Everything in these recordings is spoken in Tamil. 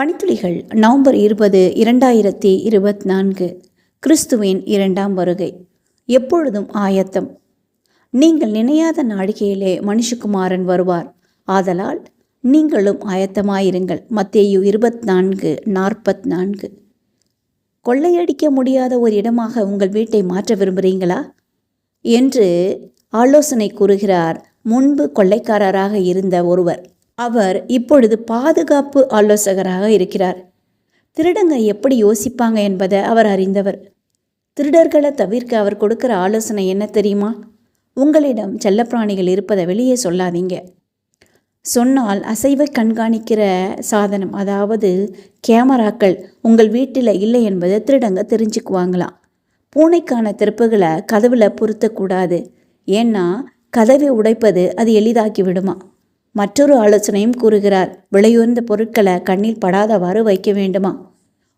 பணித்துளிகள் நவம்பர் இருபது இரண்டாயிரத்தி இருபத்தி நான்கு கிறிஸ்துவின் இரண்டாம் வருகை. எப்பொழுதும் ஆயத்தம். நீங்கள் நினையாத நாழிகையிலே மனுஷகுமாரன் வருவார். ஆதலால் நீங்களும் ஆயத்தமாயிருங்கள். மத்தேயு இருபத்தி நான்கு நாற்பத்தி நான்கு கொள்ளையடிக்க முடியாத ஒரு இடமாக உங்கள் வீட்டை மாற்ற விரும்புகிறீங்களா என்று ஆலோசனை கூறுகிறார் முன்பு கொள்ளைக்காரராக இருந்த ஒருவர். அவர் இப்பொழுது பாதுகாப்பு ஆலோசகராக இருக்கிறார். திருடங்க எப்படி யோசிப்பாங்க என்பதை அவர் அறிந்தவர். திருடர்களை தவிர்க்க அவர் கொடுக்கிற ஆலோசனை என்ன தெரியுமா? உங்களிடம் செல்லப்பிராணிகள் இருப்பதை வெளியே சொல்லாதீங்க. சொன்னால் அசைவை கண்காணிக்கிற சாதனம் அதாவது கேமராக்கள் உங்கள் வீட்டில் இல்லை என்பதை திருடங்க தெரிஞ்சுக்குவாங்களாம் பூனைக்கான திருப்புகளை கதவில் பொருத்தக்கூடாது. ஏன்னா கதவை உடைப்பது அது எளிதாக்கி விடுமா? மற்றொரு ஆலோசனையும் கூறுகிறார். விலையுயர்ந்த பொருட்களை கண்ணில் படாதவாறு வைக்க வேண்டுமா?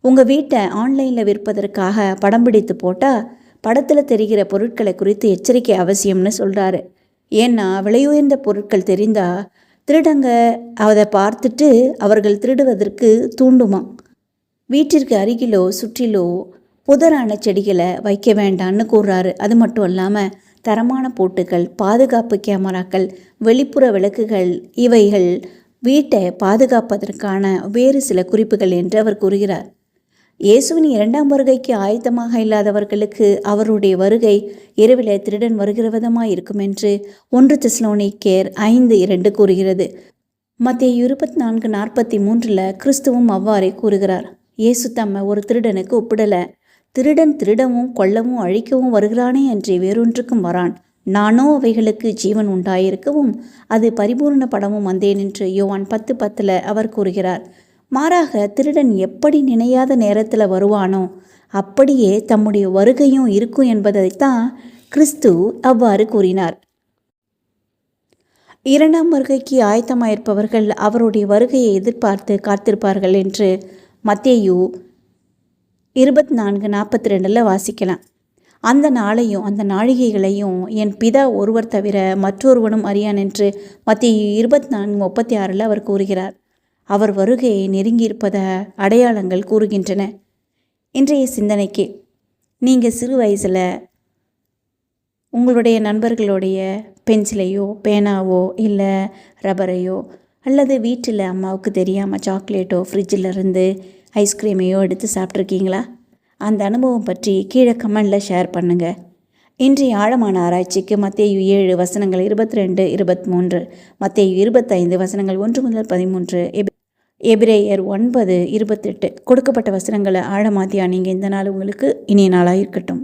உங்கள் வீட்டை ஆன்லைனில் விற்பதற்காக படம் பிடித்து போட்டால் படத்தில் தெரிகிற பொருட்களை குறித்து எச்சரிக்கை அவசியம்னு சொல்கிறாரு ஏன்னா விலையுயர்ந்த பொருட்கள் தெரிந்தால் திருடங்க அதை பார்த்துட்டு அவர்கள் திருடுவதற்கு தூண்டுமா? வீட்டிற்கு அருகிலோ சுற்றிலோ புதரான செடிகளை வைக்க வேண்டான்னு கூறுறாரு. அது மட்டும் இல்லாமல் தரமான போட்டுகள் பாதுகாப்பு கேமராக்கள் வெளிப்புற விளக்குகள் இவைகள் வீட்டை பாதுகாப்பதற்கான வேறு சில குறிப்புகள் என்று அவர் கூறுகிறார். இயேசுவின் இரண்டாம் வருகைக்கு ஆயத்தமாக இல்லாதவர்களுக்கு அவருடைய வருகை இரவிலே திருடன் வருகிற விதமாக இருக்கும் என்று ஒன்று தெஸ்லோனிக்கேர் ஐந்து இரண்டு கூறுகிறது. மத்திய இருபத்தி நான்கு நாற்பத்தி மூன்றில் கிறிஸ்துவும் அவ்வாறே கூறுகிறார். இயேசு தம்மை ஒரு திருடனுக்கு ஒப்பிடலை. திருடன் திருடவும் கொல்லவும் அழிக்கவும் வருகிறானே என்று வேறொன்றுக்கும் வரான். நானோ அவைகளுக்கு ஜீவன் உண்டாயிருக்கவும் அது பரிபூர்ண படமும் வந்தேன் என்று யோவான் பத்து பத்தில் அவர் கூறுகிறார் மாறாக திருடன் எப்படி நினையாத நேரத்தில் வருவானோ அப்படியே தம்முடைய வருகையும் இருக்கும் என்பதைத்தான் கிறிஸ்து அவ்வாறு கூறினார். இரண்டாம் வருகைக்கு ஆயத்தமாயிருப்பவர்கள் அவருடைய வருகையை எதிர்பார்த்து காத்திருப்பார்கள் என்று மத்தேயு இருபத்தி நான்கு நாற்பத்தி ரெண்டில் வாசிக்கலாம். அந்த நாளையும் அந்த நாழிகைகளையும் என் பிதா ஒருவர் தவிர மற்றொருவனும் அறியான் என்று மத்திய இருபத்தி நான்கு முப்பத்தி ஆறில் அவர் கூறுகிறார். அவர் வருகையை நெருங்கியிருப்பத அடையாளங்கள் கூறுகின்றன. இன்றைய சிந்தனைக்கு நீங்கள் சிறு வயசில் உங்களுடைய நண்பர்களுடைய பென்சிலையோ பேனாவோ இல்லை ரப்பரையோ அல்லது வீட்டில் அம்மாவுக்கு தெரியாமல் சாக்லேட்டோ ஃப்ரிட்ஜில் இருந்து ஐஸ்கிரீமையோ எடுத்து சாப்பிட்ருக்கீங்களா அந்த அனுபவம் பற்றி கீழே கமெண்டில் ஷேர் பண்ணுங்கள் இன்றைய ஆழமான ஆராய்ச்சிக்கு மத்திய ஏழு வசனங்கள் இருபத்தி ரெண்டு இருபத்தி மூன்று மத்திய இருபத்தைந்து வசனங்கள் ஒன்று முதல் பதிமூன்று எப் எபிரேயர் ஒன்பது இருபத்தெட்டு. கொடுக்கப்பட்ட வசனங்களை ஆழமாத்தியா நீங்கள் இந்த நாள் உங்களுக்கு இனிய நாளாக இருக்கட்டும்.